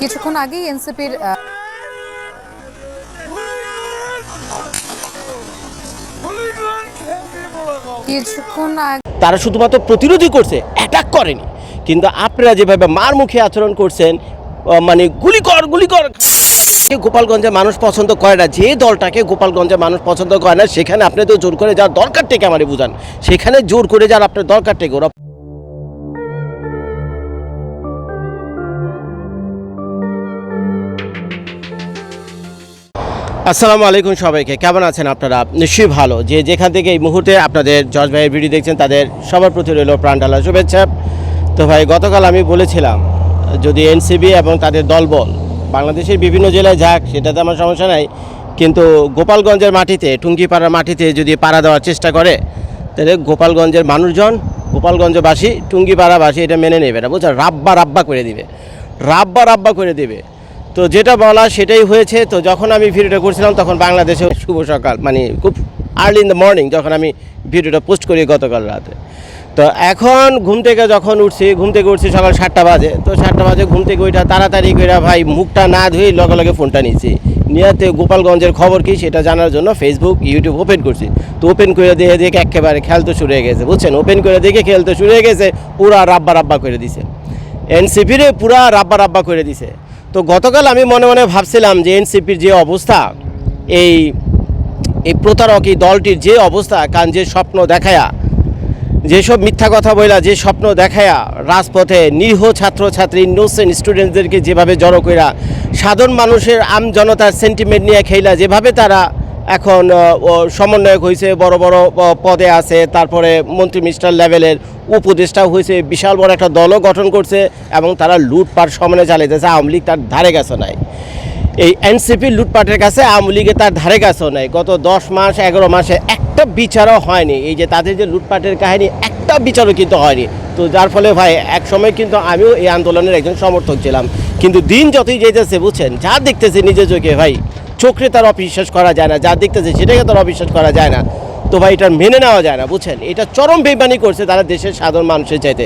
কিছুক্ষণ আগেই এনসিপির তারা শুধুমাত্র প্রতিরোধই করছে অ্যাটাক করেনি। কিন্তু আপনারা যেভাবে মার মুখে আচরণ করছেন মানে গুলি কর গুলি কর গোপালগঞ্জে মানুষ পছন্দ করে না, যে দলটাকে গোপালগঞ্জে মানুষ পছন্দ করে না, সেখানে আপনি তো জোর করে যার দরকার থেকে আমারে বুঝান। সেখানে জোর করে যার আপনার দরকার থেকে ওরা আসসালামু আলাইকুম সবাইকে। কেমন আছেন আপনারা? নিশ্চয়ই ভালো। যে যেখান থেকে এই মুহূর্তে আপনাদের জজ ভাইয়ের ভিডিও দেখছেন, তাদের সবার প্রতি রইল প্রাণডালা শুভেচ্ছা। তো ভাই, গতকাল আমি বলেছিলাম, যদি এনসিবি এবং তাদের দলবল বাংলাদেশের বিভিন্ন জেলায় যাক সেটাতে আমার সমস্যা নাই। কিন্তু গোপালগঞ্জের মাটিতে, টুঙ্গিপাড়ার মাটিতে যদি পাড়া দেওয়ার চেষ্টা করে, তাহলে গোপালগঞ্জের মানুষজন, গোপালগঞ্জবাসী, টুঙ্গিপাড়াবাসী এটা মেনে নেবে না। বুঝছেন? রাব্বা রাব্বা করে দিবে। রাব্বা রাব্বা করে দিবে। তো যেটা বলা সেটাই হয়েছে। তো যখন আমি ভিডিওটা করছিলাম, তখন বাংলাদেশে শুভ সকাল মানে খুব আর্লি ইন দ্য মর্নিং যখন আমি ভিডিওটা পোস্ট করি গতকাল রাতে। তো এখন ঘুম থেকে যখন উঠছি, ঘুম থেকে উঠছি সকাল সাতটা বাজে। তো সাতটা বাজে, ঘুম থেকে ওইটা তাড়াতাড়ি করে ভাই মুখটা না ধুয়ে লগে লগে ফোনটা নিচ্ছি নিয়াতে গোপালগঞ্জের খবর কি সেটা জানার জন্য ফেসবুক ইউটিউব ওপেন করছি। তো ওপেন করে দিয়ে দেখে একেবারে খেলতে শুরু হয়ে গেছে, বুঝছেন? ওপেন করে দেখে খেলতে শুরু হয়ে গেছে, পুরা রাব্বা রাব্বা করে দিছে। এনসিপিরে পুরা রাব্বা রাব্বা করে দিছে। তো গতকাল আমি মনে মনে ভাবছিলাম যে এনসিপির যে অবস্থা, এই এই প্রতারক, এই দলটির যে অবস্থা কারণ যে স্বপ্ন দেখায়া, যেসব মিথ্যা কথা বইলা, যে স্বপ্ন দেখায়া রাজপথে নিরীহ ছাত্রছাত্রী ইনোসেন্ট স্টুডেন্টদেরকে যেভাবে জড়ো কইরা, সাধারণ মানুষের আম জনতার সেন্টিমেন্ট নিয়ে খেলা যেভাবে তারা এখন সমন্বয়ক হয়েছে বড় বড় পদে আছে, তারপরে মন্ত্রী মিনিস্টার লেভেলের উপদেষ্টাও হয়েছে, বিশাল বড় একটা দলও গঠন করছে এবং তারা লুটপাট সমানে চালাইতেছে আওয়ামী লীগ তার ধারে গেছে নাই। এই এনসিপি লুটপাটের কাছে আওয়ামী লীগে তার ধারে কাছেও নাই। গত দশ মাস, এগারো মাসে একটা বিচারও হয়নি। এই যে তাদের যে লুটপাটের কাহিনী, একটা বিচারও কিন্তু হয়নি। তো যার ফলে ভাই, এক সময় কিন্তু আমিও এই আন্দোলনের একজন সমর্থক ছিলাম। কিন্তু দিন যতই যেতেছে, বুঝছেন? যা দেখতেছে নিজের চোখে ভাই, চোখে তার অবিশ্বাস করা যায় না। যা দেখতেছে, সেটাকে তার অবিশ্বাস করা যায় না। তো ভাই এটা মেনে নেওয়া যায় না, বুঝছেন? এটা চরম বেইমানি করছে তারা দেশের সাধারণ মানুষের চাইতে।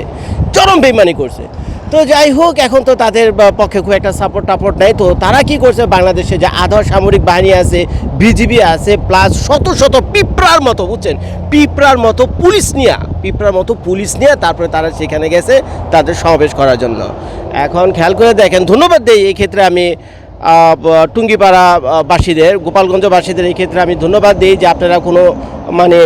চরম বেইমানি করছে। তো যাই হোক, এখন তো তাদের পক্ষে খুব একটা সাপোর্ট টাপোর্ট নেই। তো তারা কি করছে? বাংলাদেশে যে আধা সামরিক বাহিনী আছে, বিজিবি আছে প্লাস শত শত পিঁপড়ার মতো, বুঝছেন? পিঁপড়ার মতো পুলিশ নিয়ে, পিঁপড়ার মতো পুলিশ নিয়ে তারপরে তারা সেখানে গেছে তাদের সমাবেশ করার জন্য। এখন খেয়াল করে দেখেন, ধন্যবাদ দেই। এই ক্ষেত্রে আমি টুঙ্গিপাড়া বাসীদের, গোপালগঞ্জবাসীদের এই ক্ষেত্রে আমি ধন্যবাদ দিই যে আপনারা কোনো মানে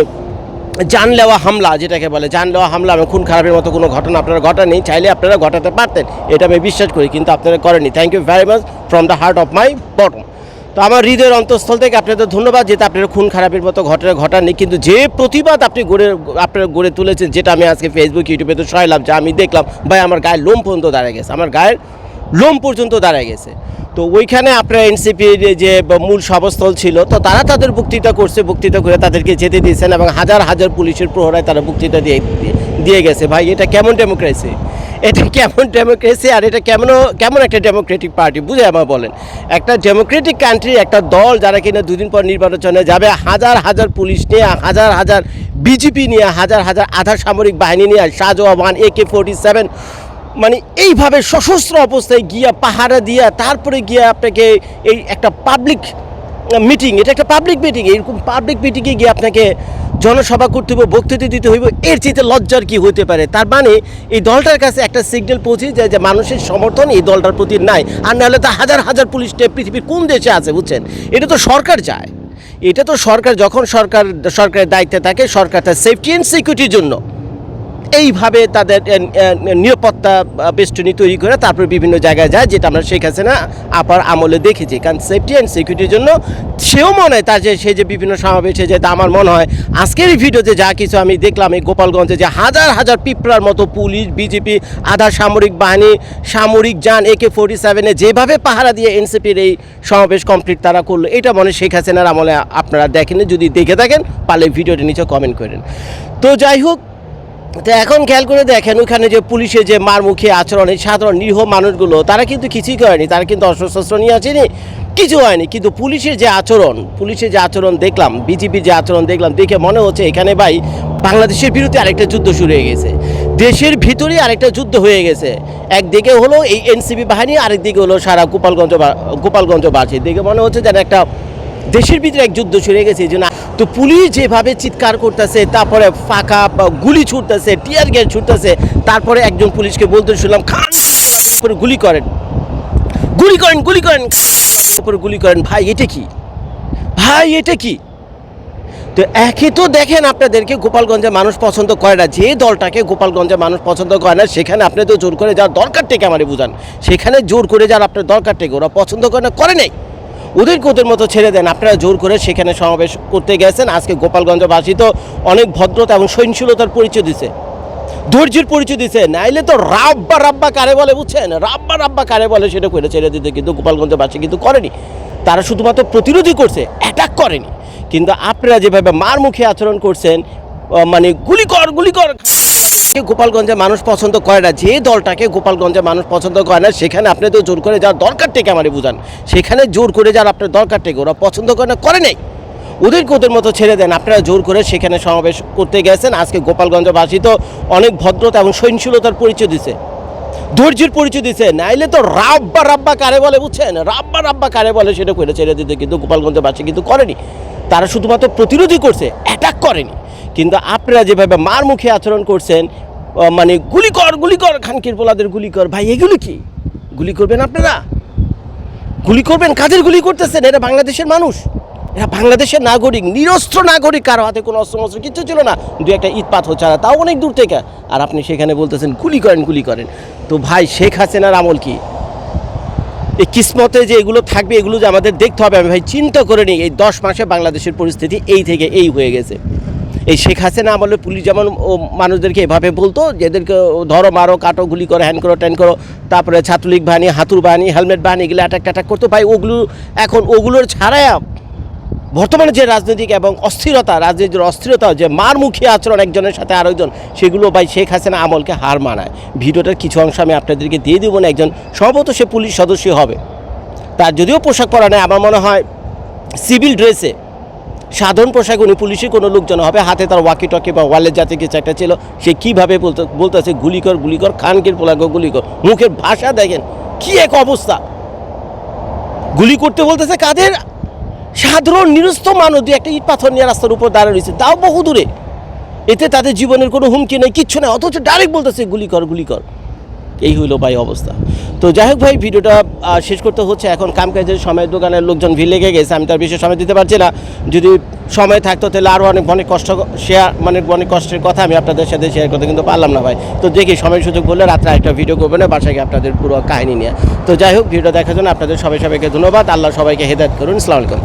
জানলেওয়া হামলা, যেটাকে বলে জানলেওয়া হামলা এবং খুন খারাপের মতো কোনো ঘটনা আপনারা ঘটাননি, চাইলে আপনারা ঘটাতে পারতেন, এটা আমি বিশ্বাস করি, কিন্তু আপনারা করেননি। Thank you very much from the heart of my bottom তো আমার হৃদয়ের অন্তঃস্থল থেকে আপনাদের ধন্যবাদ যেটা আপনারা খুন খারাপের মতো ঘটনা ঘটাননি, কিন্তু যে প্রতিবাদ আপনি গড়ে, আপনারা গড়ে তুলেছেন, যেটা আমি আজকে ফেসবুক ইউটিউবে তো সরাইলাম, যে আমি দেখলাম, ভাই, আমার গায়ের লোম পর্যন্ত দাঁড়িয়ে গেছে। আমার গায়ের লোম পর্যন্ত দাঁড়িয়ে গেছে। তো ওইখানে আপনার এনসিপির যে মূল সভাস্থল ছিল, তো তারা তাদের বক্তৃতা করছে, বক্তৃতা করে তাদেরকে যেতে দিয়েছেন এবং হাজার হাজার পুলিশের প্রহরায় তারা বক্তৃতা দিয়ে দিয়ে গেছে। ভাই, এটা কেমন ডেমোক্রেসি? এটা কেমন ডেমোক্রেসি আর এটা কেমন কেমন একটা ডেমোক্রেটিক পার্টি? বুঝে আমার বলেন। একটা ডেমোক্রেটিক কান্ট্রি একটা দল যারা কিনা দুদিন পর নির্বাচনে যাবে, হাজার হাজার পুলিশ নিয়ে, হাজার হাজার বিজেপি নিয়ে, হাজার হাজার আধা সামরিক বাহিনী নিয়ে, Shahjahan A K forty seven মানে এইভাবে সশস্ত্র অবস্থায় গিয়া পাহারা দিয়া তারপরে গিয়ে আপনাকে এই একটা পাবলিক মিটিং এটা একটা পাবলিক মিটিং এরকম পাবলিক মিটিংয়ে গিয়ে আপনাকে জনসভা করতে হইব, বক্তৃতা দিতে হইব, এর চেয়ে লজ্জার কি হতে পারে? তার মানে এই দলটার কাছে একটা সিগন্যাল পৌঁছে যায় যে মানুষের সমর্থন এই দলটার প্রতি নাই। আর নাহলে তো হাজার হাজার পুলিশ পৃথিবীর কোন দেশে আছে, বুঝছেন? এটা তো সরকার চায়। এটা তো সরকার, যখন সরকার, সরকারের দায়িত্বে থাকে, সরকার তার সেফটি অ্যান্ড সিকিউরিটির জন্য। এইভাবে তাদের এ, এ, নিরাপত্তা বেষ্টনী তৈরি করে তারপর বিভিন্ন জায়গায় যায় যেটা আমরা শেখ হাসিনা আপার আমলে দেখেছি। কারণ সেফটি অ্যান্ড সিকিউরিটির জন্য সেও মনে হয় তার যে সে যে বিভিন্ন সমাবেশে যে আমার মনে হয় আজকের ভিডিওতে যা কিছু আমি দেখলাম এই গোপালগঞ্জে যে হাজার হাজার পিঁপড়ার মতো পুলিশ বিজেপি আধা সামরিক বাহিনী সামরিক যান একে ফোর্টি সেভেনে যেভাবে পাহারা দিয়ে এনসিপির এই সমাবেশ কমপ্লিট তারা করল এটা মনে শেখ হাসিনার আমলে আপনারা দেখেন যদি দেখে থাকেন পারলে ভিডিওটি নিচে কমেন্ট করেন। তো যাই হোক তো এখন খেয়াল করে দেখেন ওখানে যে পুলিশের যে মারমুখী আচরণ, এই সাধারণ নিরীহ মানুষগুলো, তারা কিন্তু কিছুই করেনি, তারা কিন্তু অস্ত্রশস্ত্র নিয়ে আসেনি, কিছু হয়নি। কিন্তু পুলিশের যে আচরণ, পুলিশের যে আচরণ দেখলাম বিজেপির যে আচরণ দেখলাম, দেখে মনে হচ্ছে এখানে ভাই বাংলাদেশের বিরুদ্ধে আরেকটা যুদ্ধ শুরু হয়ে গেছে। দেশের ভিতরে আরেকটা যুদ্ধ হয়ে গেছে। একদিকে হলো এই এনসিবি বাহিনী, আরেকদিকে হলো সারা গোপালগঞ্জ গোপালগঞ্জবাসী। দেখে মনে হচ্ছে যেন একটা দেশের ভিতরে এক যুদ্ধ শুরু হয়ে গেছে, এই জন্য তো পুলিশ যেভাবে চিৎকার করতেছে, তারপরে ফাঁকা গুলি ছুটতেছে টিয়ার গ্যাস ছুটতেছে, তারপরে একজন পুলিশকে বলতে শুনলাম খান উপরে গুলি করেন। গুলি করেন গুলি করেন। উপরে গুলি করেন। ভাই, এটা কি? ভাই, এটা কি? তো একে তো দেখেন আপনাদেরকে গোপালগঞ্জে মানুষ পছন্দ করে না, যে দলটাকে গোপালগঞ্জে মানুষ পছন্দ করে না, সেখানে আপনি তো জোর করে যাওয়ার দরকার থেকে আমারে বুঝান। সেখানে জোর করে যাওয়ার আপনার দরকার থেকে, ওরা পছন্দ করে না, করে নেই। ওদেরকে ওদের মতো ছেড়ে দেন। আপনারা জোর করে সেখানে সমাবেশ করতে গেছেন। আজকে গোপালগঞ্জবাসী তো অনেক ভদ্রতা এবং সহিংসলতার পরিচয় দিছে। ধৈর্যের পরিচয় দিছে। নাইলে তো রাব্বা রাব্বা কারে বলে বুঝছেন? রাব্বা রাব্বা কারে বলে সেটা করে ছেড়ে দিতে কিন্তু গোপালগঞ্জবাসী কিন্তু করেনি। তারা শুধুমাত্র প্রতিরোধই করছে অ্যাটাক করেনি। কিন্তু আপনারা যেভাবে মার মুখে আচরণ করছেন মানে গুলি কর গুলি কর। গোপালগঞ্জে মানুষ পছন্দ করে না, যে দলটাকে গোপালগঞ্জে মানুষ পছন্দ করে না, সেখানে আপনি তো জোর করে যাওয়ার দরকার থেকে আমারে বুঝান। সেখানে জোর করে যাওয়ার আপনার দরকার থেকে, ওরা পছন্দ করে না, করে নেই। ওদেরকে ওদের মতো ছেড়ে দেন, আপনারা জোর করে সেখানে সমাবেশ করতে গেছেন। আজকে গোপালগঞ্জবাসী তো অনেক ভদ্রতা এবং সহিংসলতার পরিচয় দিছে। ধৈর্যের পরিচয় দিছে, নাইলে তো রাব্বা রাব্বা কারে বলে, বুঝছেন? রাব্বা রাব্বা কারে বলে সেটা করে ছেড়ে দিতে, কিন্তু গোপালগঞ্জবাসী কিন্তু করেনি। তারা শুধুমাত্র প্রতিরোধই করছে অ্যাটাক করেনি। কিন্তু আপনারা যেভাবে মার মুখে আচরণ করছেন মানে গুলি কর গুলি কর খানকির পোলাদের গুলি কর ভাই, এগুলো কি? গুলি করবেন আপনারা? গুলি করবেন? কাদের গুলি করতেছেন? এরা বাংলাদেশের মানুষ। এরা বাংলাদেশের নাগরিক, নিরস্ত্র নাগরিক, কারও হাতে কোনো অস্ত্র মস্ত্র কিচ্ছু ছিল না। দু একটা ইট হচ্ছে ছাড়া, তাও অনেক দূর থেকে। আর আপনি সেখানে বলতেছেন, গুলি করেন গুলি করেন। তো ভাই, শেখ হাসিনার আমল কি? এই কিসমতে যে এগুলো থাকবে, এগুলো যে আমাদের দেখতে হবে, আমি ভাই, চিন্তা করে নিই, এই দশ মাসে বাংলাদেশের পরিস্থিতি এই থেকে এই হয়ে গেছে। এই শেখ হাসিনা আমলে পুলিশ যেমন, ও মানুষদেরকে এভাবে বলতো যে এদেরকে ও ধরো মারো, কাটো, গুলি করো হ্যান্ড করো ট্যান করো, তারপরে ছাত্রলীগ বাহিনী, হাতুর বাহিনী হেলমেট বাহিনী, এগুলো অ্যাটাক ট্যাটাক করতো। ভাই, ওগুলো, এখন ওগুলোর ছাড়াই বর্তমানে যে রাজনৈতিক এবং অস্থিরতা, রাজনীতির অস্থিরতা, যে মারমুখী আচরণ একজনের সাথে আরেকজন, সেগুলো ভাই শেখ হাসিনা আমলকে হার মানায়। ভিডিওটার কিছু অংশ আমি আপনাদেরকে দিয়ে দেবো না, একজন সম্ভবত সে পুলিশ সদস্য হবে। তার যদিও পোশাক পরা নেই, আমার মনে হয় সিভিল ড্রেসে সাধারণ পোশাক উনি পুলিশের কোনো লোকজন হবে, হাতে তার ওয়াকি টকি বা ওয়ালের জাতীয় কিছু একটা ছিল, সে কীভাবে বলতে, বলতেছে, গুলিকর গুলিকর, খানকির পোলাগো গুলিকর। মুখের ভাষা দেখেন, কি এক অবস্থা। গুলি করতে বলতেছে কাদের? সাধারণ, নিরস্ত মানুষ দিয়ে একটা ইট পাথর নিয়ে রাস্তার উপর দাঁড়িয়ে রয়েছে, তাও বহু দূরে এতে তাদের জীবনের কোনো হুমকি নেই, কিচ্ছু নেই, অথচ ডাইরেক্ট বলতেছে গুলি কর গুলি কর এই হইল ভাই অবস্থা। তো যাই হোক ভাই, ভিডিওটা শেষ করতে হচ্ছে। এখন কাম কামকাজের সময় দোকানের লোকজন ভিড় লেগে গেছে, আমি তার বেশি সময় দিতে পারছি না। যদি সময় থাকতো তাহলে আরও অনেক অনেক কষ্ট শেয়ার মানে অনেক কষ্টের কথা আমি আপনাদের সাথে শেয়ার করতে কিন্তু পারলাম না ভাই। তো দেখি, সময় সুযোগ বললে রাত্রে একটা ভিডিও করবেন বাসায় গিয়ে আপনাদের পুরো কাহিনী নিয়ে। তো যাই হোক ভিডিও দেখার জন্য আপনাদের সবাই সবাইকে ধন্যবাদ। আল্লাহ সবাইকে হেদায়ত করুন। আলাইকুম।